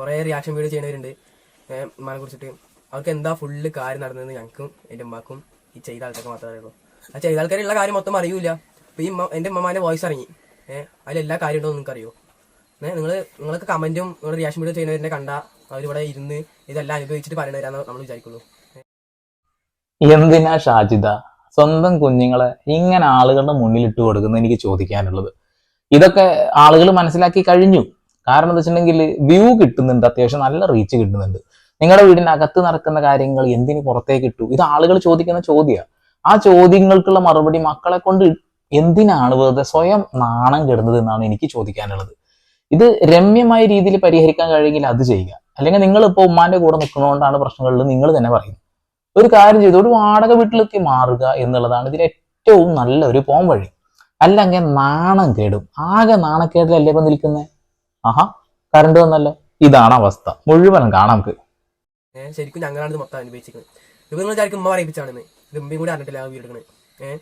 കുറേ reaction video ചെയ്യുന്നവരുണ്ട്. ഏഹ് ഉമ്മാനെ കുറിച്ചിട്ട്. അവർക്ക് എന്താ ഫുള്ള് കാര്യം നടന്നതെന്ന് ഞങ്ങൾക്കും എന്റെ ഉമ്മാക്കും ഈ ചെയ്ത ആൾക്കാർക്ക് മാത്രമേ അറിയുള്ളൂ. ആ ചെയ്ത ആൾക്കാരുള്ള കാര്യം മൊത്തം അറിയൂല അപ്പോൾ ഈ എന്റെ ഉമ്മമാന്റെ വോയിസ് ഇറങ്ങി. ഏഹ് അതിലെല്ലാ കാര്യം ഉണ്ടോ നിങ്ങൾക്ക് അറിയോ ഏഹ് നിങ്ങൾ നിങ്ങൾക്ക് കമന്റും നിങ്ങൾ റിയാക്ഷൻ വീഡിയോ ചെയ്യുന്നവരെ കണ്ട അവരിവിടെ ഇരുന്ന് ഇതെല്ലാം അനുഭവിച്ചിട്ട് പറയുന്നവരാന്ന് നമ്മൾ വിചാരിക്കുള്ളൂ. എന്തിനാ ഷാജിദ? സ്വന്തം കുഞ്ഞുങ്ങളെ ഇങ്ങനെ ആളുകളുടെ മുന്നിലിട്ട് കൊടുക്കുന്നത് എനിക്ക് ചോദിക്കാനുള്ളത്. ഇതൊക്കെ ആളുകൾ മനസ്സിലാക്കി കഴിഞ്ഞു. കാരണം എന്താ വെച്ചിട്ടുണ്ടെങ്കിൽ വ്യൂ കിട്ടുന്നുണ്ട് അത്യാവശ്യം നല്ല റീച്ച് കിട്ടുന്നുണ്ട്. നിങ്ങളുടെ വീടിന്റെ അകത്ത് നടക്കുന്ന കാര്യങ്ങൾ എന്തിന് പുറത്തേക്ക് ഇട്ടു? ഇത് ആളുകൾ ചോദിക്കുന്ന ചോദ്യമാണ് ആ ചോദ്യങ്ങൾക്കുള്ള മറുപടി മക്കളെ കൊണ്ട് എന്തിനാണ് വെറുതെ സ്വയം നാണം കെടുന്നത് എന്നാണ് എനിക്ക് ചോദിക്കാനുള്ളത്. ഇത് രമ്യമായ രീതിയിൽ പരിഹരിക്കാൻ കഴിയെങ്കിൽ അത് ചെയ്യുക. അല്ലെങ്കിൽ നിങ്ങൾ ഇപ്പോൾ ഉമ്മാന്റെ കൂടെ നിൽക്കുന്നതുകൊണ്ടാണ് പ്രശ്നങ്ങളിൽ നിങ്ങൾ തന്നെ പറയുന്നത്. ഒരു കാര്യം ചെയ്തു ഒരു വാടക വീട്ടിലേക്ക് മാറുക എന്നുള്ളതാണ് ഇതിൽ ഏറ്റവും നല്ല ഒരു പോം വഴി അല്ലെങ്കിൽ നാണം കേടും. ആകെ നാണക്കേടിലല്ലേ ഇപ്പൊ നിൽക്കുന്നത് ആഹാ കറണ്ട് വന്നല്ലോ. ഇതാണ് അവസ്ഥ. മുഴുവനും കാണാം നമുക്ക്. ശരിക്കും ഞങ്ങളാണ് ഇത് മൊത്തം അനുഭവിച്ചിരിക്കുന്നത്. ഇത് നിങ്ങൾ വിചാരിക്കും ഉമ്മ പറയിപ്പിച്ചാണെന്ന്. ഇത് ഉമ്മയും കൂടി അറിഞ്ഞിട്ടില്ല ആ വീട് എടുക്കണേ. ഏഹ്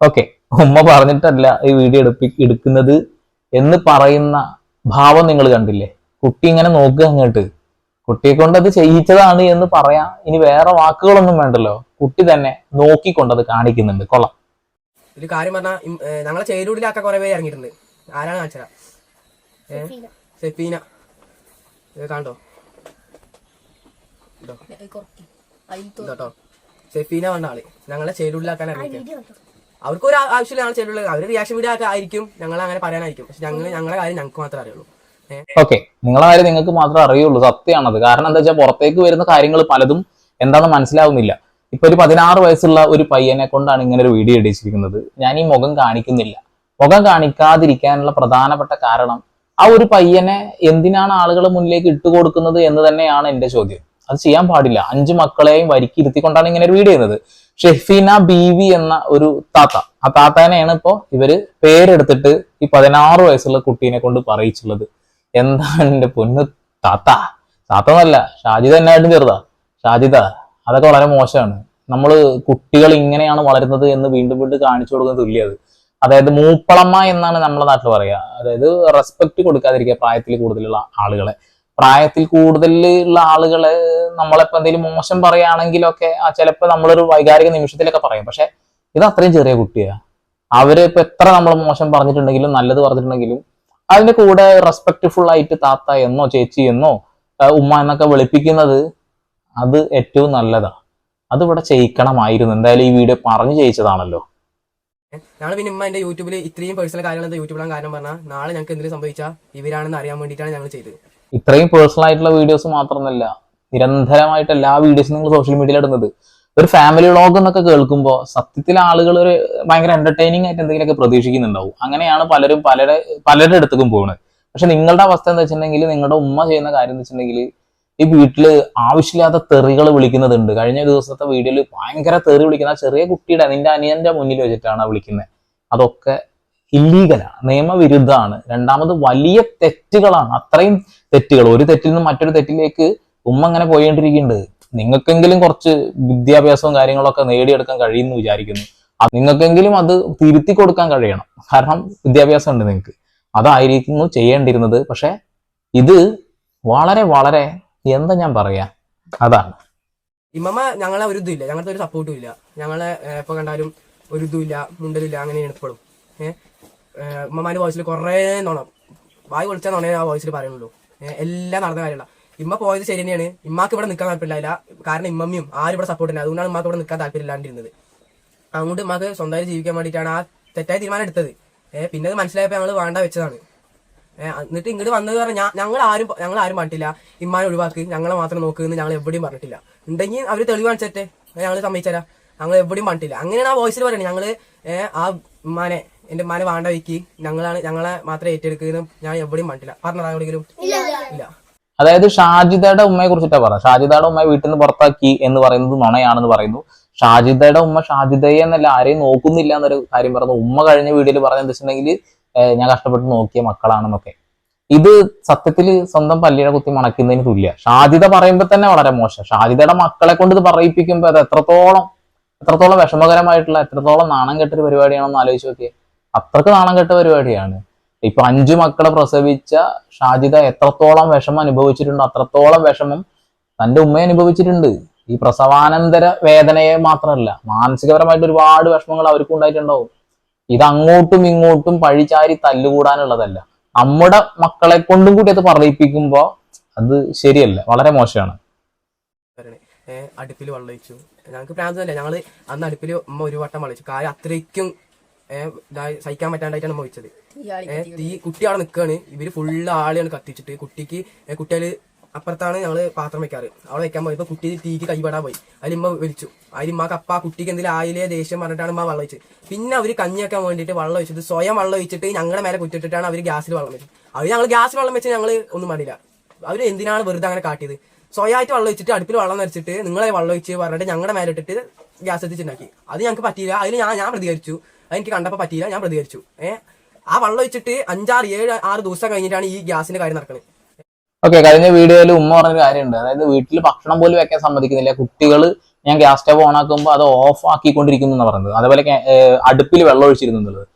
ഓക്കെ ഉമ്മ പറഞ്ഞിട്ടല്ല ഈ വീഡിയോ എടുപ്പി എടുക്കുന്നത് എന്ന് പറയുന്ന ഭാവം നിങ്ങൾ കണ്ടില്ലേ? കുട്ടി ഇങ്ങനെ നോക്കുക അങ്ങോട്ട്. കുട്ടിയെ കൊണ്ട് അത് ചെയ്യിച്ചതാണ് എന്ന് പറയാം. ഇനി വേറെ വാക്കുകളൊന്നും വേണ്ടല്ലോ. കുട്ടി തന്നെ നോക്കിക്കൊണ്ട് അത് കാണിക്കുന്നുണ്ട്. കൊള്ളാം. ഒരു കാര്യം പറഞ്ഞാൽ ഞങ്ങളെ ചേരൂടിലാക്കാൻ കുറെ പേര് ഇറങ്ങിയിട്ടുണ്ട്. ആരാണ് കാണിച്ചത്? ഏഹ് സെഫീന. ഇത് കണ്ടോ? കേട്ടോ ഇതോട്ടോ സെഫീന വന്ന ആൾ. ഞങ്ങളെ ചേരൂടിലാക്കാൻ ഇറങ്ങിയിട്ട് അവർക്ക് ഒരു ആവശ്യമില്ല ഞങ്ങൾ ചേരൂടിൽ അവർ റിയാക്ഷൻ വീഡിയോ ഒക്കെ ആയിരിക്കും. ഞങ്ങൾ അങ്ങനെ പറയാനായിരിക്കും. പക്ഷെ ഞങ്ങൾ ഞങ്ങളെ കാര്യം ഞങ്ങൾക്ക് മാത്രമേ അറിയുള്ളൂ. ഓക്കെ നിങ്ങളെ കാര്യം നിങ്ങൾക്ക് മാത്രമേ അറിയുള്ളൂ. സത്യമാണത്. കാരണം എന്താ വെച്ചാൽ പുറത്തേക്ക് വരുന്ന കാര്യങ്ങൾ പലതും എന്താണെന്ന് മനസ്സിലാവുന്നില്ല. ഇപ്പൊ ഒരു പതിനാറ് വയസ്സുള്ള ഒരു പയ്യനെ കൊണ്ടാണ് ഇങ്ങനെ ഒരു വീഡിയോ ഇടിച്ചിരിക്കുന്നത്. ഞാൻ ഈ മുഖം കാണിക്കുന്നില്ല. മുഖം കാണിക്കാതിരിക്കാനുള്ള പ്രധാനപ്പെട്ട കാരണം ആ ഒരു പയ്യനെ എന്തിനാണ് ആളുകൾ മുന്നിലേക്ക് ഇട്ടുകൊടുക്കുന്നത് എന്ന് തന്നെയാണ് എന്റെ ചോദ്യം. അത് ചെയ്യാൻ പാടില്ല. അഞ്ച് മക്കളെയും വരിക്കി ഇരുത്തിക്കൊണ്ടാണ് ഇങ്ങനെ ഒരു വീഡിയോ ചെയ്യുന്നത്. ഷെഫീന ബീവി എന്ന ഒരു താത്ത. ആ താത്താനെയാണ് ഇപ്പോ ഇവർ പേരെടുത്തിട്ട് ഈ പതിനാറ് വയസ്സുള്ള കുട്ടീനെ കൊണ്ട് പറയിച്ചുള്ളത്. എന്താണ് എന്റെ പൊന്ന് താത്ത? താത്ത എന്നല്ല ഷാജിദ എന്നായിട്ടും ചെറുതാ. ഷാജിദ അതൊക്കെ വളരെ മോശമാണ്. നമ്മൾ കുട്ടികൾ ഇങ്ങനെയാണ് വളരുന്നത് എന്ന് വീണ്ടും വീണ്ടും കാണിച്ചു കൊടുക്കുന്നത് തുല്യത് അതായത് മൂപ്പളമ്മ എന്നാണ് നമ്മുടെ നാട്ടിൽ പറയുക. അതായത് റെസ്പെക്ട് കൊടുക്കാതിരിക്കുക പ്രായത്തിൽ കൂടുതലുള്ള ആളുകളെ. പ്രായത്തിൽ കൂടുതലുള്ള ആളുകളെ നമ്മളിപ്പോ എന്തെങ്കിലും മോശം പറയുകയാണെങ്കിലൊക്കെ ചിലപ്പോൾ നമ്മളൊരു വൈകാരിക നിമിഷത്തിലൊക്കെ പറയും. പക്ഷെ ഇത് അത്രയും ചെറിയ കുട്ടിയാ. അവർ ഇപ്പൊ എത്ര നമ്മൾ മോശം പറഞ്ഞിട്ടുണ്ടെങ്കിലും നല്ലത് പറഞ്ഞിട്ടുണ്ടെങ്കിലും അതിന്റെ കൂടെ റെസ്പെക്ട്ഫുൾ ആയിട്ട് താത്ത എന്നോ ചേച്ചി എന്നോ ഉമ്മ എന്നൊക്കെ വിളിപ്പിക്കുന്നത് അത് ഏറ്റവും നല്ലതാ. അത് ഇവിടെ ചെയ്യിക്കണമായിരുന്നു. എന്തായാലും ഈ വീഡിയോ പറഞ്ഞു ചെയ്യിച്ചതാണല്ലോ. ഞങ്ങൾ പിന്നെ ഇമ്മ എന്റെ യൂട്യൂബിൽ ഇത്രയും പേഴ്സണൽ കാര്യങ്ങൾ എന്താ യൂട്യൂബിലാണ് കാരണം പറഞ്ഞാൽ നാളെ ഞങ്ങൾക്ക് എന്തെങ്കിലും സംഭവിച്ചാൽ ഇവരാണെന്ന് അറിയാൻ വേണ്ടിയിട്ടാണ് ഞങ്ങൾ ചെയ്തത്. ഇത്രയും പേഴ്സണൽ ആയിട്ടുള്ള വീഡിയോസ് മാത്രമല്ല നിരന്തരമായിട്ട് എല്ലാ വീഡിയോസും നിങ്ങൾ സോഷ്യൽ മീഡിയയിൽ ഇടുന്നത്. ഒരു ഫാമിലി വ്ളോഗ് എന്നൊക്കെ കേൾക്കുമ്പോൾ സത്യത്തിൽ ആളുകൾ ഒരു ഭയങ്കര എന്റർടൈനിങ് ആയിട്ട് എന്തെങ്കിലുമൊക്കെ പ്രതീക്ഷിക്കുന്നുണ്ടാവും. അങ്ങനെയാണ് പലരും പലരുടെ പലരുടെ അടുത്തേക്കും പോകുന്നത് പക്ഷെ നിങ്ങളുടെ അവസ്ഥ എന്താ വെച്ചിട്ടുണ്ടെങ്കിൽ നിങ്ങളുടെ ഉമ്മ ചെയ്യുന്ന കാര്യം എന്ന് വെച്ചിട്ടുണ്ടെങ്കിൽ ഈ വീട്ടിൽ ആവശ്യമില്ലാത്ത തെറികൾ വിളിക്കുന്നതുണ്ട്. കഴിഞ്ഞ ദിവസത്തെ വീഡിയോയിൽ ഭയങ്കര തെറി വിളിക്കുന്ന ചെറിയ കുട്ടിയുടെ നിന്റെ അനിയന്റെ മുന്നിൽ വെച്ചിട്ടാണ് വിളിക്കുന്നത് അതൊക്കെ ഇല്ലീഗലാണ് നിയമവിരുദ്ധമാണ്. രണ്ടാമത് വലിയ തെറ്റുകളാണ്. അത്രയും തെറ്റുകൾ. ഒരു തെറ്റിൽ നിന്ന് മറ്റൊരു തെറ്റിലേക്ക് ഉമ്മ അങ്ങനെ പോയേണ്ടിരിക്കുന്നുണ്ട് നിങ്ങൾക്കെങ്കിലും കുറച്ച് വിദ്യാഭ്യാസവും കാര്യങ്ങളൊക്കെ നേടിയെടുക്കാൻ കഴിയുമെന്ന് വിചാരിക്കുന്നു. നിങ്ങൾക്കെങ്കിലും അത് തിരുത്തി കൊടുക്കാൻ കഴിയണം. കാരണം വിദ്യാഭ്യാസം ഉണ്ട് നിങ്ങൾക്ക് അതായിരിക്കുന്നു ചെയ്യേണ്ടിരുന്നത് പക്ഷെ ഇത് വളരെ വളരെ എന്താ ഞാൻ പറയാ? അതാണ്. ഇമ്മമ്മ ഞങ്ങളെ ഒരു ഇതും ഇല്ല. ഞങ്ങളുടെ ഒരു സപ്പോർട്ടും ഇല്ല. ഞങ്ങളെ ഏഹ്, എപ്പോ കണ്ടാലും ഒരു ഇതും ഇല്ല. മുണ്ടലില്ല. അങ്ങനെയാണ് ഇപ്പോഴും ഏഹ് വോയിസിൽ കുറേ നോണം. വായി വിളിച്ചാൽ നോണേ ആ വോയിസിൽ പറയുള്ളൂ എല്ലാം നടന്ന കാര്യമല്ല. ഇമ്മ പോയത് ശരി തന്നെയാണ് ഇമ്മാക്ക് ഇവിടെ നിൽക്കാൻ താല്പര്യമില്ല. കാരണം ഇമ്മമ്മയും ആരും ഇവിടെ സപ്പോർട്ട് ഇല്ല. അതുകൊണ്ടാണ് ഇമ്മക്ക് ഇവിടെ നിൽക്കാൻ താല്പര്യമില്ലാണ്ടിരുന്നത്. അതുകൊണ്ട് ഇമ്മാക്ക് സ്വന്തമായി ജീവിക്കാൻ വേണ്ടിയിട്ടാണ് ആ തെറ്റായ തീരുമാനം എടുത്തത്. പിന്നെ അത് മനസ്സിലായപ്പോൾ ഞങ്ങൾ വേണ്ട വെച്ചതാണ്. എന്നിട്ട് ഇങ്ങോട്ട് വന്നത് പറഞ്ഞാൽ ഞങ്ങൾ ആരും ഞങ്ങൾ ആരും പറഞ്ഞിട്ടില്ല. ഇമ്മാനെ ഒഴിവാക്കി ഞങ്ങളെ മാത്രം നോക്കുന്നു ഞങ്ങൾ എവിടെയും പറഞ്ഞിട്ടില്ല. ഉണ്ടെങ്കിൽ അവർ തെളിവ് കാണിച്ചിട്ടെ ഞങ്ങൾ സമ്മതിച്ചരാ. ഞങ്ങൾ എവിടെയും പറഞ്ഞിട്ടില്ല. അങ്ങനെയാണ് ആ വോയിസിൽ പറയുന്നത് ഞങ്ങൾ ആ ഉമ്മാനെ എന്റെ ഉമ്മാനെ വേണ്ട വെക്കി ഞങ്ങളാണ് ഞങ്ങളെ മാത്രം ഏറ്റെടുക്കുന്നു ഞാൻ എവിടെയും പറഞ്ഞിട്ടില്ല. പറഞ്ഞതാ എവിടെയെങ്കിലും? ഇല്ല. അതായത് ഷാജിദയുടെ ഉമ്മയെ കുറിച്ചിട്ടാ പറ ഷാജിദയുടെ ഉമ്മയെ വീട്ടിൽ നിന്ന് പുറത്താക്കി എന്ന് പറയുന്നത് നുണയാണെന്ന് പറയുന്നു. ഷാജിദയുടെ ഉമ്മ ഷാജിദയെ എന്നല്ല ആരെയും നോക്കുന്നില്ല എന്നൊരു കാര്യം പറഞ്ഞു ഉമ്മ കഴിഞ്ഞ വീഡിയോയിൽ പറഞ്ഞെന്ന് വെച്ചിട്ടുണ്ടെങ്കിൽ ഞാൻ കഷ്ടപ്പെട്ട് നോക്കിയ മക്കളാണെന്നൊക്കെ. ഇത് സത്യത്തിൽ സ്വന്തം പല്ലിയുടെ കുത്തി മണക്കുന്നതിന് തുല്യ. ഷാജിത പറയുമ്പോൾ തന്നെ വളരെ മോശം. ഷാജിതയുടെ മക്കളെ കൊണ്ട് ഇത് പറയിപ്പിക്കുമ്പോൾ അത് എത്രത്തോളം എത്രത്തോളം വിഷമകരമായിട്ടുള്ള എത്രത്തോളം നാണം കെട്ടൊരു പരിപാടിയാണെന്ന് ആലോചിച്ച് നോക്കിയേ. അത്രയ്ക്ക് നാണം കെട്ട പരിപാടിയാണ്. ഇപ്പൊ അഞ്ചു മക്കളെ പ്രസവിച്ച ഷാജിത എത്രത്തോളം വിഷമം അനുഭവിച്ചിട്ടുണ്ടോ അത്രത്തോളം വിഷമം തന്റെ ഉമ്മയെ അനുഭവിച്ചിട്ടുണ്ട്. ഈ പ്രസവാനന്തര വേദനയെ മാത്രമല്ല മാനസികപരമായിട്ട് ഒരുപാട് വിഷമങ്ങൾ അവർക്കും ഉണ്ടായിട്ടുണ്ടാവും. ഇത് അങ്ങോട്ടും ഇങ്ങോട്ടും പഴിചാരി തല്ലുകൂടാനുള്ളതല്ല. നമ്മുടെ മക്കളെ കൊണ്ടും കൂടി അത് പറയിപ്പിക്കുമ്പോ അത് ശരിയല്ല വളരെ മോശമാണ്. അടുപ്പിൽ വെള്ളം ഒഴിച്ചു. ഞങ്ങൾക്ക് പ്രാന്തല്ല ഞങ്ങൾ അന്ന് അടുപ്പിൽ അമ്മ ഒരു വട്ടം വെള്ളം ഒഴിച്ചു കാര്യം അത്രയ്ക്കും ഇതായി സഹിക്കാൻ പറ്റാണ്ടായിട്ടാണ് ഉമ്മ ഒഴിച്ചത്. ഈ തീ കുട്ടി അവിടെ നിൽക്കുകയാണ് ഇവർ ഫുള്ള് ആളെയാണ് കത്തിച്ചിട്ട്. കുട്ടിക്ക് ഏഹ് കുട്ടികൾ അപ്പുറത്താണ് ഞങ്ങൾ പാത്രം വെക്കാറ്. അവിടെ വെക്കാൻ പോയി ഇപ്പൊ കുട്ടി തീക്ക് കൈപെടാൻ പോയി. അതിൽ വിളിച്ചു. വലിച്ചു അതിൽ ഉമ്മക്ക് അപ്പ കുട്ടിക്ക് എന്തെങ്കിലും ആയില്ലേ ദേഷ്യം പറഞ്ഞിട്ടാണ് ഉമ്മ വെള്ളം വെച്ചത് പിന്നെ അവർ കഞ്ഞി വെക്കാൻ വേണ്ടിയിട്ട് വെള്ളം ഒഴിച്ചത്. സ്വയം വെള്ളം ഒഴിച്ചിട്ട് ഞങ്ങളുടെ മേലെ കുറ്റിട്ടിട്ടാണ് അവർ ഗ്യാസിൽ വെള്ളം വെച്ചത്. അവർ ഞങ്ങൾ ഗ്യാസിൽ വെള്ളം വെച്ച് ഞങ്ങൾ ഒന്നും പാടില്ല അവർ എന്തിനാണ് വെറുതെ അങ്ങനെ കാട്ടിയത്? സ്വയമായിട്ട് വെള്ളം വെച്ചിട്ട് അടുപ്പിൽ വെള്ളം നരച്ചിട്ട് നിങ്ങളെ വെള്ളം ഒഴിച്ച് പറഞ്ഞിട്ട് ഞങ്ങളുടെ മേലെ ഇട്ടിട്ട് ഗ്യാസ് എത്തിച്ചുണ്ടാക്കി അത് ഞങ്ങൾക്ക് പറ്റിയില്ല. അതിന് ഞാൻ ഞാൻ പ്രതികരിച്ചു. അതെനിക്ക് കണ്ടപ്പോൾ പറ്റിയില്ല. ഞാൻ പ്രതികരിച്ചു. ഏഹ് ആ വെള്ളം ഒഴിച്ചിട്ട് അഞ്ചാറ് ഏഴ് ആറ് ദിവസം കഴിഞ്ഞിട്ടാണ് ഈ ഗ്യാസിന്റെ കാര്യം നടക്കുന്നത് ഓക്കെ കഴിഞ്ഞ വീഡിയോയിൽ ഉമ്മ പറഞ്ഞൊരു കാര്യമുണ്ട്. അതായത് വീട്ടിൽ ഭക്ഷണം പോലും വെക്കാൻ സമ്മതിക്കുന്നില്ല. കുട്ടികൾ ഞാൻ ഗ്യാസ് സ്റ്റവ് ഓൺ ആക്കുമ്പോൾ അത് ഓഫ് ആക്കിക്കൊണ്ടിരിക്കുന്നു എന്ന് പറയുന്നത്. അതേപോലെ അടുപ്പിൽ വെള്ളം ഒഴിച്ചിരുന്നു എന്നുള്ളത്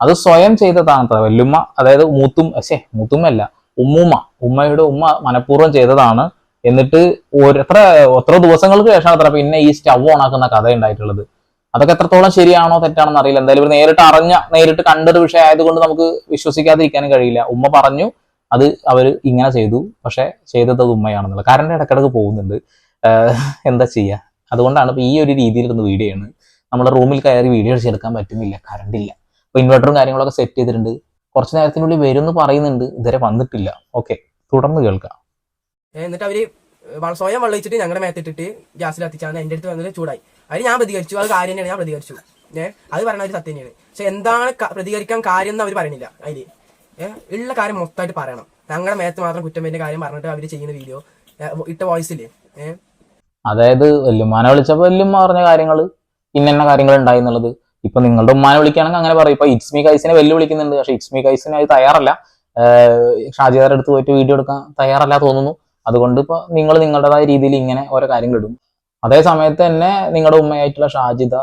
അത് സ്വയം ചെയ്തതാണ് വല്ലുമ്മ അതായത് മൂത്തും ശേ മൂത്തുമ്മല്ല ഉമ്മൂമ്മ. ഉമ്മയുടെ ഉമ്മ മനഃപൂർവം ചെയ്തതാണ്. എന്നിട്ട് എത്ര എത്ര ദിവസങ്ങൾക്ക് ശേഷമാണ് അത്ര പിന്നെ ഈ സ്റ്റവ് ഓൺ ആക്കുന്ന കഥ ഉണ്ടായിട്ടുള്ളത്. അതൊക്കെ എത്രത്തോളം ശരിയാണോ തെറ്റാണെന്ന് അറിയില്ല. എന്തായാലും ഇവർ നേരിട്ട് അറിഞ്ഞ നേരിട്ട് കണ്ടൊരു വിഷയം ആയതുകൊണ്ട് നമുക്ക് വിശ്വസിക്കാതിരിക്കാനും കഴിയില്ല. ഉമ്മ പറഞ്ഞു അത് അവർ ഇങ്ങനെ ചെയ്തു പക്ഷെ ചെയ്തത് അത് ഉമ്മയാണെന്നുള്ളത് കറണ്ട് ഇടക്കിടക്ക് പോകുന്നുണ്ട്. എന്താ ചെയ്യുക അതുകൊണ്ടാണ് ഇപ്പോൾ ഈ ഒരു രീതിയിൽ ഇരുന്ന് വീഡിയോ ആണ് നമ്മുടെ റൂമിൽ കയറി വീഡിയോ അടിച്ചെടുക്കാൻ പറ്റുന്നില്ല കറണ്ട് ഇല്ല അപ്പൊ ഇൻവെർട്ടറും കാര്യങ്ങളൊക്കെ സെറ്റ് ചെയ്തിട്ടുണ്ട്. കുറച്ച് നേരത്തിനുള്ളിൽ വരും എന്ന് പറയുന്നുണ്ട് ഇതുവരെ വന്നിട്ടില്ല. ഓക്കെ തുടർന്ന് കേൾക്കാം. എന്നിട്ട് അവർ സ്വയം വെള്ളിച്ചിട്ട് ഞങ്ങളുടെ മേത്തിട്ടിട്ട് ഗ്യാസിൽ കത്തിച്ചാണ്. എന്റെ അടുത്ത് വന്നിട്ട് ചൂടായി. അതിന് ഞാൻ പ്രതികരിച്ചു. അത് കാര്യം തന്നെയാണ് ഞാൻ പ്രതികരിച്ചു. ഏഹ് അത് പറഞ്ഞ ഒരു സത്യം തന്നെയാണ്. പക്ഷെ എന്താണ് പ്രതികരിക്കാൻ കാര്യം എന്ന് അവർ പറയുന്നില്ല. അതിൽ. ഉള്ള കാര്യം മൊത്തമായിട്ട് പറയണം. ഞങ്ങളുടെ മേത്ത് മാത്രം കുറ്റം വരുന്ന കാര്യം പറഞ്ഞിട്ട് അവർ ചെയ്യുന്ന വീഡിയോ ഇട്ട വോയിസില്ലേ അതായത് വല്യമ്മാനെ വിളിച്ചപ്പോൾ വല്യമ്മ പറഞ്ഞ കാര്യങ്ങൾ ഇന്ന കാര്യങ്ങൾ ഉണ്ടായി എന്നുള്ളത്. ഇപ്പൊ നിങ്ങളുടെ ഉമ്മാനെ വിളിക്കുകയാണെങ്കിൽ അങ്ങനെ പറയും. ഇപ്പൊ ഇറ്റ്സ്മി കൈസിനെ വെല്ലു വിളിക്കുന്നുണ്ട്. പക്ഷെ ഇറ്റ്സ്മി കൈസിന് അത് തയ്യാറല്ല. ഷാജിദാരുടെ അടുത്ത് പോയിട്ട് വീഡിയോ എടുക്കാൻ തയ്യാറല്ല തോന്നുന്നു. അതുകൊണ്ട് ഇപ്പൊ നിങ്ങൾ നിങ്ങളുടേതായ രീതിയിൽ ഇങ്ങനെ ഓരോ കാര്യങ്ങൾ ഇടും. അതേ സമയത്ത് തന്നെ നിങ്ങളുടെ ഉമ്മയായിട്ടുള്ള ഷാജിദ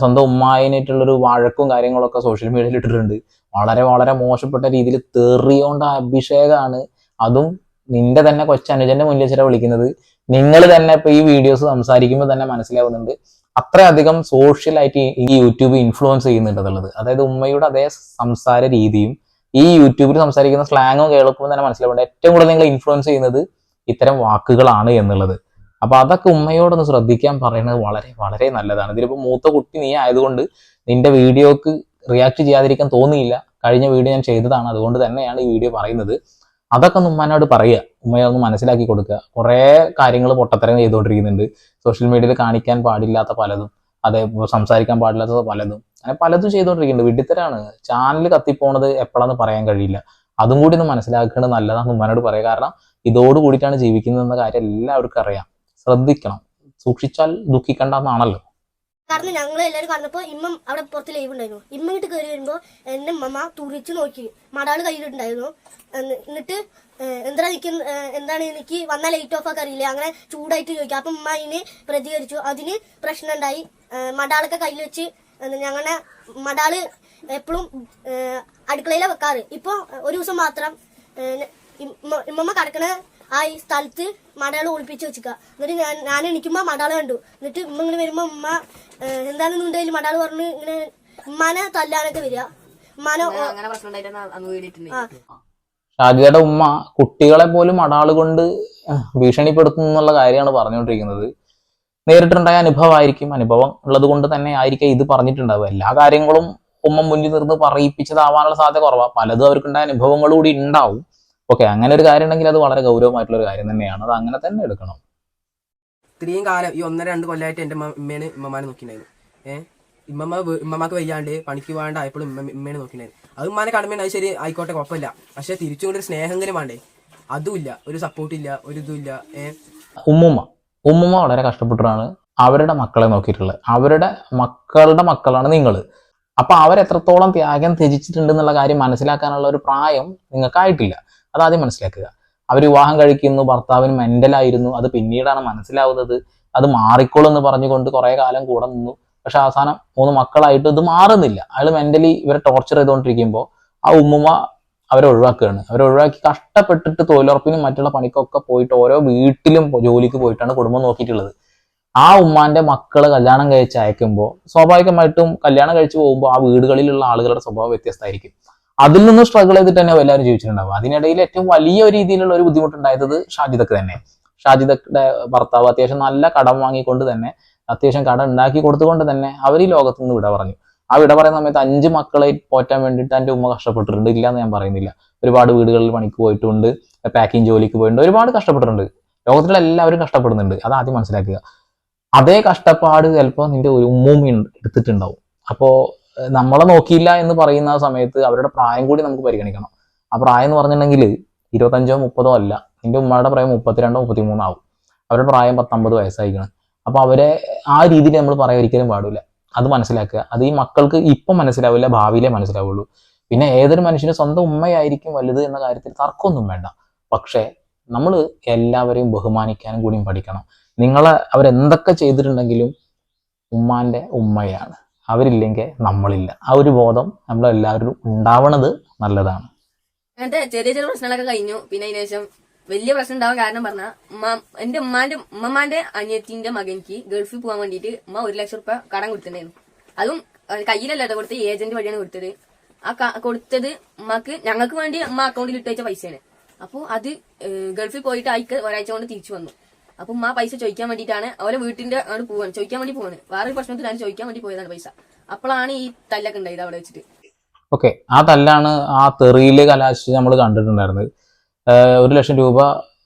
സ്വന്തം ഉമ്മായിട്ടുള്ളൊരു വഴക്കും കാര്യങ്ങളൊക്കെ സോഷ്യൽ മീഡിയയിൽ ഇട്ടിട്ടുണ്ട്. വളരെ വളരെ മോശപ്പെട്ട രീതിയിൽ തെറിയോണ്ട അഭിഷേകമാണ് അതും നിന്റെ തന്നെ കൊച്ചനുജന്റെ മുന്നിൽ ചില വിളിക്കുന്നത്. നിങ്ങൾ തന്നെ ഇപ്പൊ ഈ വീഡിയോസ് സംസാരിക്കുമ്പോൾ തന്നെ മനസ്സിലാവുന്നുണ്ട്. അത്രയധികം സോഷ്യലായിട്ട് ഈ യൂട്യൂബ് ഇൻഫ്ലുവൻസ് ചെയ്യുന്നുണ്ട് എന്നുള്ളത് അതായത് ഉമ്മയുടെ അതേ സംസാര രീതിയും ഈ യൂട്യൂബിൽ സംസാരിക്കുന്ന സ്ലാങ്ങും കേൾക്കുമ്പോൾ തന്നെ മനസ്സിലാവുന്നുണ്ട്. ഏറ്റവും കൂടുതൽ നിങ്ങൾ ഇൻഫ്ലുവൻസ് ചെയ്യുന്നത് ഇത്തരം വാക്കുകളാണ് എന്നുള്ളത്. അപ്പൊ അതൊക്കെ ഉമ്മയോടൊന്ന് ശ്രദ്ധിക്കാൻ പറയുന്നത് വളരെ വളരെ നല്ലതാണ്. ഇതിലിപ്പോ മൂത്ത കുട്ടി നീ ആയതുകൊണ്ട് നിന്റെ വീഡിയോക്ക് റിയാക്ട് ചെയ്യാതിരിക്കാൻ തോന്നിയില്ല. കഴിഞ്ഞ വീഡിയോ ഞാൻ ചെയ്തതാണ്. അതുകൊണ്ട് തന്നെയാണ് ഈ വീഡിയോ പറയുന്നത്. അതൊക്കെ ഒന്ന് ഉമ്മാനോട് പറയുക. ഉമ്മയെ ഒന്ന് മനസ്സിലാക്കി കൊടുക്കുക. കുറേ കാര്യങ്ങൾ പൊട്ടത്തരം ചെയ്തുകൊണ്ടിരിക്കുന്നുണ്ട്. സോഷ്യൽ മീഡിയയിൽ കാണിക്കാൻ പാടില്ലാത്ത പലതും. അതെ സംസാരിക്കാൻ പാടില്ലാത്ത പലതും. അങ്ങനെ പലതും ചെയ്തുകൊണ്ടിരിക്കുന്നുണ്ട്. വിഡിത്തരാണ്. ചാനൽ കത്തിപ്പോണത് എപ്പോഴാന്ന് പറയാൻ കഴിയില്ല. അതും കൂടി ഒന്ന് മനസ്സിലാക്കേണ്ടത് നല്ലതാണ് ഉമ്മാനോട് പറയുക. കാരണം ഇതോട് കൂടിയിട്ടാണ് ജീവിക്കുന്നത് എന്ന കാര്യം എല്ലാവർക്കും അറിയാം. ശ്രദ്ധിക്കണം. സൂക്ഷിച്ചാൽ ദുഃഖിക്കണ്ട എന്നാണല്ലോ കാരണം ഞങ്ങൾ എല്ലാവരും കണ്ടപ്പോ ഇമ്മ അവിടെ പുറത്ത് ലൈവ് ഉണ്ടായിരുന്നു. ഇമ്മ ഇങ്ങോട്ട് കയറി വരുമ്പോ എന്നെ മമ്മ തുറിച്ച് നോക്കി. മടാൾ കയ്യിലുണ്ടായിരുന്നു. എന്നിട്ട് എന്താ നിൽക്കുന്ന എന്താണ് എനിക്ക് വന്നാൽ ലൈറ്റ് ഓഫ് ഒക്കെ അങ്ങനെ ചൂടായിട്ട് ചോദിക്കുക അപ്പം ഉമ്മ അതിന് പ്രതികരിച്ചു. അതിന് പ്രശ്നം ഉണ്ടായി ഏഹ്, മടാളൊക്കെ കയ്യിൽ വെച്ച് ഞങ്ങളുടെ മടാൾ എപ്പോഴും അടുക്കളയിലെ വെക്കാറ്. ഇപ്പൊ ഒരു ദിവസം മാത്രം ഇമ്മമ്മ കിടക്കണ ആ ഈ സ്ഥലത്ത് മടയാളം ഒളിപ്പിച്ച് വെച്ചിക്ക. എന്നിട്ട് ഞാൻ ഞാൻ എണിക്കുമ്പോൾ മടാൾ കണ്ടു. എന്നിട്ട് ഉമ്മ ഇങ്ങനെ വരുമ്പോ ഉമ്മ എന്താണെന്ന് ഉണ്ടെങ്കിൽ മടാൾ പറഞ്ഞ് ഇങ്ങനെ ഉമ്മനെ തല്ലാനൊക്കെ വരിക. ഉമ്മാനെ ഷാജിയുടെ ഉമ്മ കുട്ടികളെ പോലും അടാൾ കൊണ്ട് ഭീഷണിപ്പെടുത്തുന്നു എന്നുള്ള കാര്യമാണ് പറഞ്ഞുകൊണ്ടിരിക്കുന്നത്. നേരിട്ടുണ്ടായ അനുഭവമായിരിക്കും. അനുഭവം ഉള്ളത് കൊണ്ട് തന്നെ ആയിരിക്കും ഇത് പറഞ്ഞിട്ടുണ്ടാവുക. എല്ലാ കാര്യങ്ങളും ഉമ്മ മുന്നിൽ നിർന്ന് പറയിപ്പിച്ചതാവാനുള്ള സാധ്യത കുറവാണ് പലതും അവർക്കുണ്ടായ അനുഭവങ്ങളും കൂടി ഉണ്ടാവും. ഓക്കെ അങ്ങനെ ഒരു കാര്യം ഉണ്ടെങ്കിൽ അത് വളരെ ഗൗരവമായിട്ടുള്ള ഒരു കാര്യം തന്നെയാണ്. അത് അങ്ങനെ തന്നെ എടുക്കണം. ഇത്രയും കാലം ഈ ഒന്നര രണ്ട് കൊല്ലമായിട്ട് എന്റെ ഉമ്മ- ഉമ്മേനെ ഉമ്മമാനെ നോക്കിണ്ടായിരുന്നു ഏഹ്? ഇമ്മമ്മ ഉമ്മമാക്ക് വയ്യാണ്ട് പണിക്ക് പോകാണ്ട് ആയപ്പോഴും ഉമ്മ ഉമ്മേനെ നോക്കിണ്ടായിരുന്നു അത് ഉമ്മാനെ കടമയാണ് അത് ശരി ആയിക്കോട്ടെ കുഴപ്പമില്ല. പക്ഷെ തിരിച്ചും കൂടി ഒരു സ്നേഹമെങ്കിലും വേണ്ടേ? അതുമില്ല ഒരു സപ്പോർട്ട് ഇല്ല ഒരു ഇതുമില്ല ഏഹ്? ഉമ്മുമ്മ. ഉമ്മുമ്മ വളരെ കഷ്ടപ്പെട്ടിട്ടാണ് അവരുടെ മക്കളെ നോക്കിയിട്ടുള്ളത്. അവരുടെ മക്കളുടെ മക്കളാണ് നിങ്ങൾ അപ്പൊ അവരെത്രത്തോളം ത്യാഗം ത്യജിച്ചിട്ടുണ്ട് എന്നുള്ള കാര്യം മനസ്സിലാക്കാനുള്ള ഒരു പ്രായം നിങ്ങൾക്കായിട്ടില്ല. അതാദ്യം മനസ്സിലാക്കുക. അവർ വിവാഹം കഴിക്കുന്നു ഭർത്താവിന് മെന്റലായിരുന്നു അത് പിന്നീടാണ് മനസ്സിലാവുന്നത്. അത് മാറിക്കോളും എന്ന് പറഞ്ഞുകൊണ്ട് കുറെ കാലം കൂടെ നിന്നു. പക്ഷെ അവസാനം മൂന്ന് മക്കളായിട്ട് ഇത് മാറുന്നില്ല. അയാൾ മെന്റലി ഇവരെ ടോർച്ചർ ചെയ്തുകൊണ്ടിരിക്കുമ്പോൾ ആ ഉമ്മുമ്മ അവരെ ഒഴിവാക്കുകയാണ്. അവരെ ഒഴിവാക്കി കഷ്ടപ്പെട്ടിട്ട് തൊഴിലുറപ്പിനും മറ്റുള്ള പണിക്കൊക്കെ പോയിട്ട് ഓരോ വീട്ടിലും ജോലിക്ക് പോയിട്ടാണ് കുടുംബം നോക്കിയിട്ടുള്ളത്. ആ ഉമ്മാന്റെ മക്കൾ കല്യാണം കഴിച്ച് അയക്കുമ്പോൾ സ്വാഭാവികമായിട്ടും കല്യാണം കഴിച്ച് പോകുമ്പോൾ ആ വീടുകളിലുള്ള ആളുകളുടെ സ്വഭാവം വ്യത്യസ്തമായിരിക്കും. അതിൽ നിന്ന് സ്ട്രഗിൾ ചെയ്തിട്ട് തന്നെ എല്ലാവരും ജീവിച്ചിട്ടുണ്ടാവും. അതിനിടയിൽ ഏറ്റവും വലിയ രീതിയിലുള്ള ഒരു ബുദ്ധിമുട്ടുണ്ടായത് ഷാജിദക്ക് തന്നെ. ഷാജിദയുടെ ഭർത്താവ് അത്യാവശ്യം നല്ല കടം വാങ്ങിക്കൊണ്ട് തന്നെ അത്യാവശ്യം കടം ഉണ്ടാക്കി കൊടുത്തുകൊണ്ട് തന്നെ അവർ ഈ ലോകത്ത് നിന്ന് വിട പറഞ്ഞു. ആ വിട പറയുന്ന സമയത്ത് അഞ്ച് മക്കളെ പോറ്റാൻ വേണ്ടിയിട്ട് എന്റെ ഉമ്മ കഷ്ടപ്പെട്ടിട്ടുണ്ട്. ഇല്ല എന്ന് ഞാൻ പറയുന്നില്ല. ഒരുപാട് വീടുകളിൽ പണിക്ക് പോയിട്ടുണ്ട് പാക്കിംഗ് ജോലിക്ക് പോയിട്ടുണ്ട് ഒരുപാട് കഷ്ടപ്പെട്ടിട്ടുണ്ട്. ലോകത്തിലുള്ള എല്ലാവരും കഷ്ടപ്പെടുന്നുണ്ട്. അത് ആദ്യം മനസ്സിലാക്കുക. അതേ കഷ്ടപ്പാട് ചിലപ്പോൾ നിന്റെ ഒരു ഉമ്മൂമ്മ എടുത്തിട്ടുണ്ടാവും. അപ്പോൾ നമ്മളെ നോക്കിയില്ല എന്ന് പറയുന്ന സമയത്ത് അവരുടെ പ്രായം കൂടി നമുക്ക് പരിഗണിക്കണം. ആ പ്രായം എന്ന് പറഞ്ഞിട്ടുണ്ടെങ്കിൽ ഇരുപത്തഞ്ചോ മുപ്പതോ അല്ല. നിന്റെ ഉമ്മയുടെ പ്രായം മുപ്പത്തിരണ്ടോ മുപ്പത്തിമൂന്നോ ആവും അവരുടെ പ്രായം പത്തൊമ്പത് വയസ്സായിരിക്കണം. അപ്പോൾ അവരെ ആ രീതിയിൽ നമ്മൾ പറയാൻ ഒരിക്കലും പാടില്ല. അത് മനസ്സിലാക്കുക. അത് ഈ മക്കൾക്ക് ഇപ്പം മനസ്സിലാവില്ല ഭാവിയിലേ മനസ്സിലാവുള്ളൂ. പിന്നെ ഏതൊരു മനുഷ്യനും സ്വന്തം ഉമ്മയായിരിക്കും വലുത് എന്ന കാര്യത്തിൽ തർക്കമൊന്നും വേണ്ട. പക്ഷേ നമ്മൾ എല്ലാവരെയും ബഹുമാനിക്കാനും കൂടിയും പഠിക്കണം. നിങ്ങളെ അവരെന്തൊക്കെ ചെയ്തിട്ടുണ്ടെങ്കിലും ഉമ്മാന്റെ ഉമ്മയാണ്. അവരില്ലെങ്കിൽ നമ്മളില്ല. ആ ഒരു ബോധം നമ്മളെല്ലാവരും ഉണ്ടാവണത് നല്ലതാണ്. അങ്ങനത്തെ ചെറിയ ചെറിയ പ്രശ്നങ്ങളൊക്കെ കഴിഞ്ഞു. പിന്നെ അതിന് ശേഷം വലിയ പ്രശ്നം ഉണ്ടാവാൻ കാരണം പറഞ്ഞാൽ എന്റെ ഉമ്മാന്റെ ഉമ്മമാന്റെ അനിയത്തിന്റെ മകനിക്ക് ഗൾഫിൽ പോകാൻ വേണ്ടിയിട്ട് ഉമ്മ ഒരു ലക്ഷം റുപ്യ കടം കൊടുത്തിട്ടുണ്ടായിരുന്നു. അതും കയ്യിലല്ലാതെ കൊടുത്ത് ഏജന്റ് വഴിയാണ് കൊടുത്തത്. ആ കൊടുത്തത് ഉമ്മക്ക് ഞങ്ങൾക്ക് വേണ്ടി ഉമ്മ അക്കൗണ്ടിൽ ഇട്ടുവെച്ച പൈസയാണ്. അപ്പോൾ അത് ഗൾഫിൽ പോയിട്ട് അയക്ക് ഒരാഴ്ച കൊണ്ട് തിരിച്ചു വന്നു. അപ്പൊ ഉമ്മ പൈസ ചോദിക്കാൻ വേണ്ടിയിട്ടാണ് അവരെ വീട്ടിന്റെ അങ്ങോട്ട് പോവാൻ ചോദിക്കാൻ വേണ്ടി പോവാണ്. വേറെ ഒരു പ്രശ്നത്തിലാണ് ചോദിക്കാൻ വേണ്ടി പോയതാണ് പൈസ. അപ്പോഴാണ് ഈ തല്ലൊക്കെ ഉണ്ടായത് അവിടെ വെച്ചിട്ട്. ഓക്കെ ആ തല്ലാണ് ആ തെറിയിൽ കലാശിച്ച് നമ്മൾ കണ്ടിട്ടുണ്ടായിരുന്നത്. ഒരു ലക്ഷം രൂപ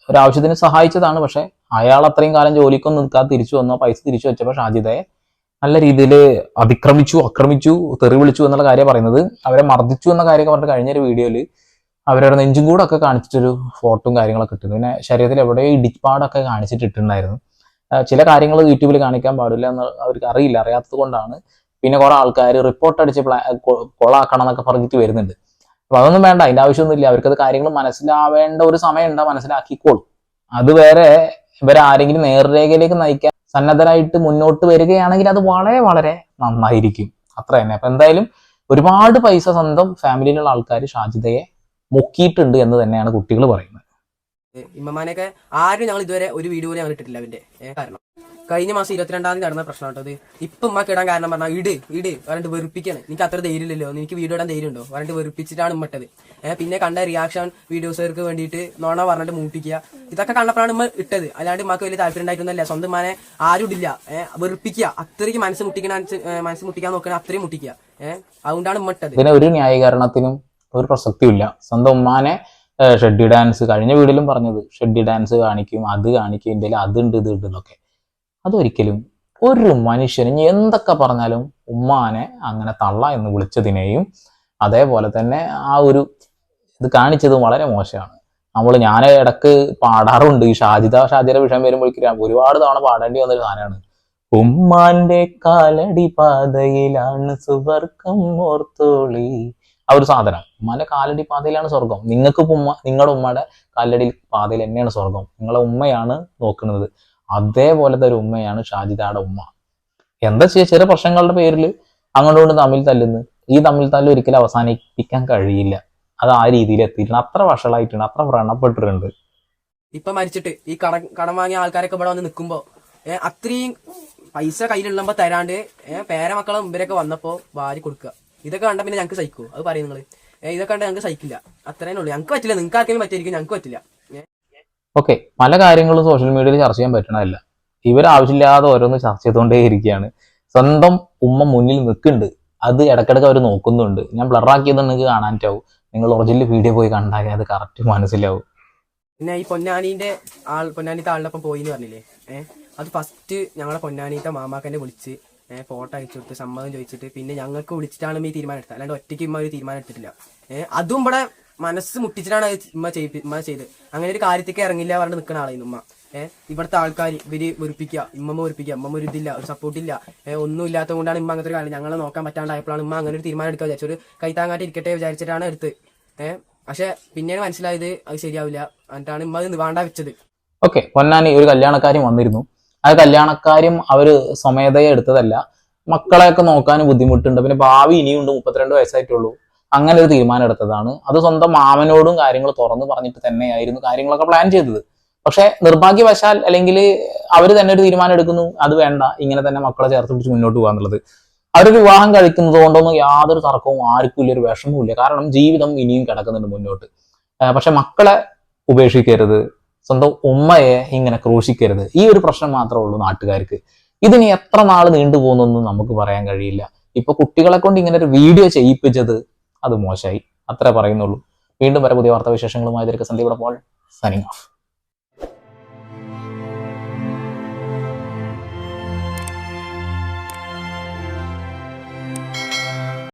ഒരാവശ്യത്തിന് സഹായിച്ചതാണ് പക്ഷെ അയാൾ അത്രയും കാലം ജോലിക്കൊന്നും നിൽക്കാതെ തിരിച്ചു വന്നു പൈസ തിരിച്ചു വെച്ചപ്പോൾ ഷാജിദയെ നല്ല രീതിയിൽ അതിക്രമിച്ചു ആക്രമിച്ചു തെറി വിളിച്ചു എന്നുള്ള കാര്യം പറയുന്നത് അവരെ മർദ്ദിച്ചു എന്ന കാര്യമൊക്കെ പറഞ്ഞിട്ട് കഴിഞ്ഞൊരു വീഡിയോയിൽ അവരുടെ നെഞ്ചും കൂടെ ഒക്കെ കാണിച്ചിട്ടൊരു ഫോട്ടോയും കാര്യങ്ങളൊക്കെ ഇട്ടു പിന്നെ ശരീരത്തിൽ എവിടെയോ ഇടിപ്പാടൊക്കെ കാണിച്ചിട്ടിട്ടുണ്ടായിരുന്നു ചില കാര്യങ്ങൾ യൂട്യൂബിൽ കാണിക്കാൻ പാടില്ല എന്ന് അവർക്ക് അറിയില്ല. അറിയാത്തത് കൊണ്ടാണ്. പിന്നെ കുറെ ആൾക്കാർ റിപ്പോർട്ട് അടിച്ച് പ്ലാ കൊളാക്കണം എന്നൊക്കെ പറഞ്ഞിട്ട് വരുന്നുണ്ട്. അപ്പൊ അതൊന്നും വേണ്ട. അതിന്റെ ആവശ്യമൊന്നുമില്ല അവർക്കത് കാര്യങ്ങൾ മനസ്സിലാവേണ്ട ഒരു സമയം ഉണ്ടാ മനസ്സിലാക്കിക്കോളും. അത് വേറെ ഇവരെ ആരെങ്കിലും നേർരേഖയിലേക്ക് നയിക്കാൻ സന്നദ്ധരായിട്ട് മുന്നോട്ട് വരികയാണെങ്കിൽ അത് വളരെ വളരെ നന്നായിരിക്കും. അത്ര തന്നെ അപ്പൊ എന്തായാലും ഒരുപാട് പൈസ സ്വന്തം ഫാമിലിയിലുള്ള ആൾക്കാർ ഷാജിദയെ മുക്കിയിട്ടുണ്ട് എന്ന് തന്നെയാണ് കുട്ടികൾ പറയുന്നത്. ഇമ്മമാനെയൊക്കെ ആരും ഞങ്ങൾ ഇതുവരെ ഒരു വീഡിയോ ഞങ്ങൾ ഇട്ടിട്ടില്ല അവന്റെ കാരണം കഴിഞ്ഞ മാസം ഇരുപത്തിരണ്ടാം തീയതി നടന്ന പ്രശ്നം കേട്ടോ അത് ഇപ്പൊ ഉമ്മക്ക് ഇടാൻ കാരണം പറഞ്ഞാൽ ഇട് ഇട് പറഞ്ഞിട്ട് വെറുപ്പിക്കാണ്. എനിക്ക് അത്ര ധൈര്യമില്ലല്ലോ. എനിക്ക് വീഡിയോ ഇടാൻ ധൈര്യം ഉണ്ടോ പറഞ്ഞിട്ട് വെറുപ്പിച്ചിട്ടാണ് ഉമ്മട്ടത്. ഏഹ് പിന്നെ കണ്ട റിയാക്ഷൻ വീഡിയോസുകാർക്ക് വേണ്ടിയിട്ട് നോണ പറഞ്ഞിട്ട് മൂട്ടിക്കുക ഇതൊക്കെ കണ്ടപ്പോഴാണ് ഉമ്മ ഇട്ടത്. അല്ലാണ്ട് ഉമ്മക്ക് വലിയ താല്പര്യം ഉണ്ടായിട്ടൊന്നുമല്ല. സ്വന്തം മാനെ ആരും ഇടില്ല. ഏഹ് വെറുപ്പിക്കുക. അത്രയ്ക്ക് മനസ്സ് മുട്ടിക്കണ മനസ്സ് മുട്ടിക്കാൻ നോക്കണ അത്രയും മുട്ടിക്കുക. ഏഹ് അതുകൊണ്ടാണ് ഉമ്മ ഇട്ടത്. ഇതിന് ഒരു ന്യായീകരണത്തിനും ഒരു പ്രസക്തിയില്ല സ്വന്തം ഉമ്മാനെ ഷെഡി ഡാൻസ് കഴിഞ്ഞ വീഡിയോയിലും പറഞ്ഞത് ഷെഡി ഡാൻസ് കാണിക്കും അത് കാണിക്കും ഇന്ത്യയിൽ അതുണ്ട് ഇത് ഉണ്ട് എന്നൊക്കെ. അതൊരിക്കലും ഒരു മനുഷ്യനും ഇനി എന്തൊക്കെ പറഞ്ഞാലും ഉമ്മാനെ അങ്ങനെ തള്ള എന്ന് വിളിച്ചതിനെയും അതേപോലെ തന്നെ ആ ഒരു ഇത് കാണിച്ചതും വളരെ മോശമാണ്. നമ്മൾ ഞാൻ ഇടയ്ക്ക് പാടാറുണ്ട്. ഈ ഷാജിദ ഷാജിയുടെ വിഷയം വരുമ്പോഴേക്കും ഒരുപാട് തവണ പാടേണ്ടി വന്നൊരു സാധനമാണ്. ഉമ്മാന്റെ കാലടി പാതയിലാണ് സുവർക്കം ഓർത്തോളി ആ ഒരു സാധനം. ഉമ്മാന്റെ കാലടി പാതയിലാണ് സ്വർഗം നിങ്ങൾക്ക് ഉമ്മ നിങ്ങളുടെ ഉമ്മയുടെ കാലടി പാതയിൽ തന്നെയാണ് സ്വർഗം നിങ്ങളെ ഉമ്മയാണ് നോക്കുന്നത്. അതേപോലത്തെ ഒരു ഉമ്മയാണ് ഷാജിദയുടെ ഉമ്മ. എന്താ ചെയ്യുക ചെറിയ പ്രശ്നങ്ങളുടെ പേരിൽ അങ്ങോട്ടും തമ്മിൽ തല്ലുന്നു. ഈ തമ്മിൽ തല്ല് ഒരിക്കലും അവസാനിപ്പിക്കാൻ കഴിയില്ല. അത് ആ രീതിയിൽ എത്തിയിട്ടുണ്ട്. അത്ര വഷളായിട്ടുണ്ട്. അത്ര വ്രണപ്പെട്ടിട്ടുണ്ട്. ഇപ്പൊ മരിച്ചിട്ട് ഈ കടം കടം വാങ്ങിയ ആൾക്കാരൊക്കെ ഇവിടെ വന്ന് നിൽക്കുമ്പോ അത്രയും പൈസ കയ്യിലുള്ളപ്പോ തരാണ്ട് പേരമക്കളെ ഇവരൊക്കെ വന്നപ്പോ വാരി കൊടുക്കുക. ഇതൊക്കെ കണ്ട പിന്നെ ഞങ്ങൾക്ക് സഹിക്കൂ? അത് പറയും നിങ്ങൾ. ഏഹ് ഇതൊക്കെ കണ്ട ഞങ്ങൾക്ക് സഹിക്കില്ല. അത്രേ ഉള്ളൂ. ഞങ്ങൾക്ക് പറ്റില്ല. നിങ്ങൾക്ക് ആർക്കെങ്കിലും പറ്റിയിരിക്കും ഞങ്ങൾക്ക് പറ്റില്ല. ഓക്കെ. പല കാര്യങ്ങളും സോഷ്യൽ മീഡിയയിൽ ചർച്ച ചെയ്യാൻ പറ്റണമല്ല ഇവരാവശ്യമില്ലാതെ ഓരോന്ന് ചർച്ച ചെയ്തുകൊണ്ടേ ഇരിക്കുകയാണ്. സ്വന്തം ഉമ്മ മുന്നിൽ നിൽക്കുന്നുണ്ട്. അത് ഇടക്കിടക്ക് അവർ നോക്കുന്നുണ്ട്. ഞാൻ ബ്ലറാക്കിയത് നിങ്ങൾക്ക് കാണാനാവും നിങ്ങൾ ഒറിജിനൽ വീഡിയോ പോയി കണ്ടാൽ അത് കറക്റ്റ് മനസ്സിലാവും. പിന്നെ ഈ പൊന്നാനീന്റെ ആൾ പൊന്നാനീത്ത ആളിനൊപ്പം പോയിന്ന് പോയി എന്ന് പറഞ്ഞില്ലേ? ഏഹ് അത് ഫസ്റ്റ് ഞങ്ങളെ പൊന്നാനീത്ത മാമാക്കനെ വിളിച്ച് ഫോട്ടോ അയച്ചു കൊടുത്ത് സമ്മതം ചോദിച്ചിട്ട് പിന്നെ ഞങ്ങൾക്ക് വിളിച്ചിട്ടാണ് ഈ തീരുമാനം എടുത്തത്. അല്ലാണ്ട് ഒറ്റയ്ക്ക് ഇമ്മ ഒരു തീരുമാനം എടുത്തിട്ടില്ല. അതും ഇവിടെ മനസ്സ് മുട്ടിച്ചിട്ടാണ് ഇമ്മ ചെയ്യിപ്പി ഇമ്മ ചെയ്ത്. അങ്ങനെ ഒരു കാര്യത്തേക്ക് ഇറങ്ങില്ല പറഞ്ഞിട്ട് നിൽക്കുന്ന ആളായിരുന്നു ഉമ്മ. ഏഹ് ഇവിടുത്തെ ആൾക്കാർ ഇവർ വെറുപ്പിക്കുക ഇമ്മമ്മ വെറുപ്പിക്കുക അമ്മമ്മ ഒരു ഇതില്ല ഒരു സപ്പോർട്ട് ഇല്ല. ഏഹ് ഒന്നും ഇല്ലാത്തത് കൊണ്ടാണ് ഇമ്മ അങ്ങനത്തെ ഒരു കാര്യം. ഞങ്ങളെ നോക്കാൻ പറ്റാണ്ടായപ്പോഴാണ് ഇമ്മ അങ്ങനെ ഒരു തീരുമാനം എടുക്കുക വിചാരിച്ചു ഒരു കൈത്താങ്ങാട്ട് ഇരിക്കട്ടെ വിചാരിച്ചിട്ടാണ് എടുത്ത്. ഏഹ് പക്ഷെ പിന്നെയാണ് മനസ്സിലായത് അത് ശരിയാവില്ല. എന്നിട്ടാണ് ഇമ്മ അത് വേണ്ട വെച്ചത്. ഓക്കെ പൊന്നാനി ഒരു കല്യാണക്കാരും വന്നിരുന്നു. ആ കല്യാണക്കാരും അവർ സ്വമേധയെ എടുത്തതല്ല. മക്കളെയൊക്കെ നോക്കാൻ ബുദ്ധിമുട്ടുണ്ട്. പിന്നെ ഭാവി ഇനിയുണ്ട് മുപ്പത്തിരണ്ട് വയസ്സായിട്ടുള്ളൂ. അങ്ങനെ ഒരു തീരുമാനം എടുത്തതാണ്. അത് സ്വന്തം മാമനോടും കാര്യങ്ങൾ തുറന്നു പറഞ്ഞിട്ട് തന്നെയായിരുന്നു കാര്യങ്ങളൊക്കെ പ്ലാൻ ചെയ്തത്. പക്ഷെ നിർഭാഗ്യവശാൽ അല്ലെങ്കിൽ അവർ തന്നെ ഒരു തീരുമാനം എടുക്കുന്നു. അത് വേണ്ട. ഇങ്ങനെ തന്നെ മക്കളെ ചേർത്ത് പിടിച്ച് മുന്നോട്ട് പോകാന്നുള്ളത് അവരൊരു വിവാഹം കഴിക്കുന്നത് കൊണ്ടൊന്നും യാതൊരു തർക്കവും ആർക്കും ഇല്ല ഒരു വിഷമവും ഇല്ല കാരണം ജീവിതം ഇനിയും കിടക്കുന്നുണ്ട് മുന്നോട്ട്. പക്ഷെ മക്കളെ ഉപേക്ഷിക്കരുത്. സ്വന്തം ഉമ്മയെ ഇങ്ങനെ ക്രൂശിക്കരുത്. ഈ ഒരു പ്രശ്നം മാത്രമേ ഉള്ളൂ നാട്ടുകാർക്ക്. ഇതിന് എത്ര നാൾ നീണ്ടുപോകുന്നൊന്നും നമുക്ക് പറയാൻ കഴിയില്ല. ഇപ്പൊ കുട്ടികളെ കൊണ്ട് ഇങ്ങനെ ഒരു വീഡിയോ ചെയ്യിപ്പിച്ചത് അത് മോശമായി. അത്ര പറയുന്നുള്ളൂ. വീണ്ടും വരെ പുതിയ വാർത്താ വിശേഷങ്ങളുമായി തിരക്ക് സന്ദീപ് പോൾ സനിങ് ഓഫ്